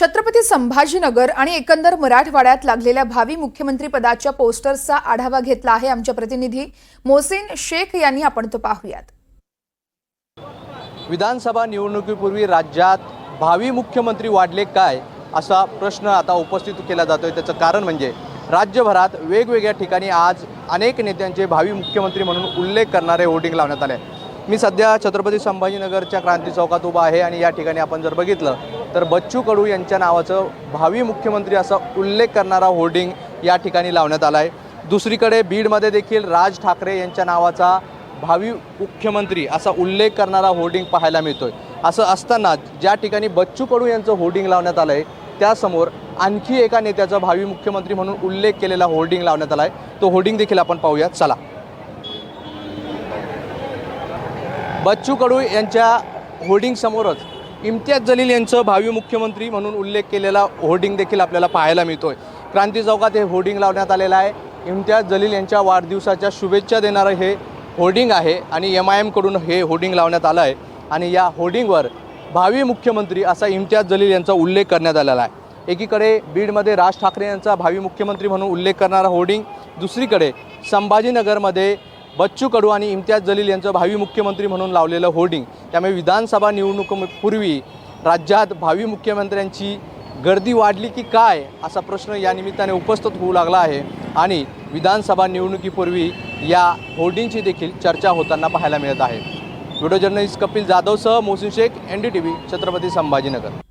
छत्रपती संभाजीनगर आणि एकंदर मराठवाड्यात लागलेल्या भावी मुख्यमंत्री पदाच्या पोस्टर्सचा आढावा घेतला आहे आमच्या प्रतिनिधी मोहसिन शेख यांनी. आपण तो पाहूयात. विधानसभा निवडणुकीपूर्वी राज्यात भावी मुख्यमंत्री वाढले काय असा प्रश्न आता उपस्थित केला जातो आहे त्याचं कारण म्हणजे राज्यभरात वेगवेगळ्या ठिकाणी आज अनेक नेत्यांचे भावी मुख्यमंत्री म्हणून उल्लेख करणारे होर्डिंग लावण्यात आले. मी सध्या छत्रपती संभाजीनगरच्या क्रांती चौकात उभा आहे आणि या ठिकाणी आपण जर बघितलं तर बच्चू कडू यांच्या नावाचं भावी मुख्यमंत्री असा उल्लेख करणारा होर्डिंग या ठिकाणी लावण्यात आला आहे दुसरीकडे बीडमध्ये देखील राज ठाकरे यांच्या नावाचा भावी मुख्यमंत्री असा उल्लेख करणारा होर्डिंग पाहायला मिळतो आहे असं असताना ज्या ठिकाणी बच्चू कडू यांचं होर्डिंग लावण्यात आलं आहे त्यासमोर आणखी एका नेत्याचा भावी मुख्यमंत्री म्हणून उल्लेख केलेला होर्डिंग लावण्यात आला आहे तो होर्डिंग देखील आपण पाहूयात. चला. बच्चू कडू यांच्या होर्डिंग समोरच इम्तियाज जलील यांचं भावी मुख्यमंत्री म्हणून उल्लेख केलेला होर्डिंग देखील आपल्याला पाहायला मिळतोय. क्रांती चौकात हे होर्डिंग लावण्यात आलेलं आहे. इम्तियाज जलील यांच्या वाढदिवसाच्या शुभेच्छा देणारं हे होर्डिंग आहे आणि एम आय एमकडून हे होर्डिंग लावण्यात आलं आहे. आणि या होर्डिंगवर भावी मुख्यमंत्री असा इम्तियाज जलील यांचा उल्लेख करण्यात आलेला आहे. एकीकडे बीडमध्ये राज ठाकरे यांचा भावी मुख्यमंत्री म्हणून उल्लेख करणारा होर्डिंग दुसरीकडे संभाजीनगरमध्ये बच्चू कडू आणि इम्तियाज जलील यांचं भावी मुख्यमंत्री म्हणून लावलेलं होर्डिंग. त्यामुळे विधानसभा निवडणुकीपूर्वी राज्यात भावी मुख्यमंत्र्यांची गर्दी वाढली की काय असा प्रश्न या निमित्ताने उपस्थित होऊ लागला आहे. आणि विधानसभा निवडणुकीपूर्वी या होर्डिंगची देखील चर्चा होताना पाहायला मिळत आहे. Video journalist Kapil जाधवसह Mohsin Shaikh N D T V Chhatrapati Sambhajinagar.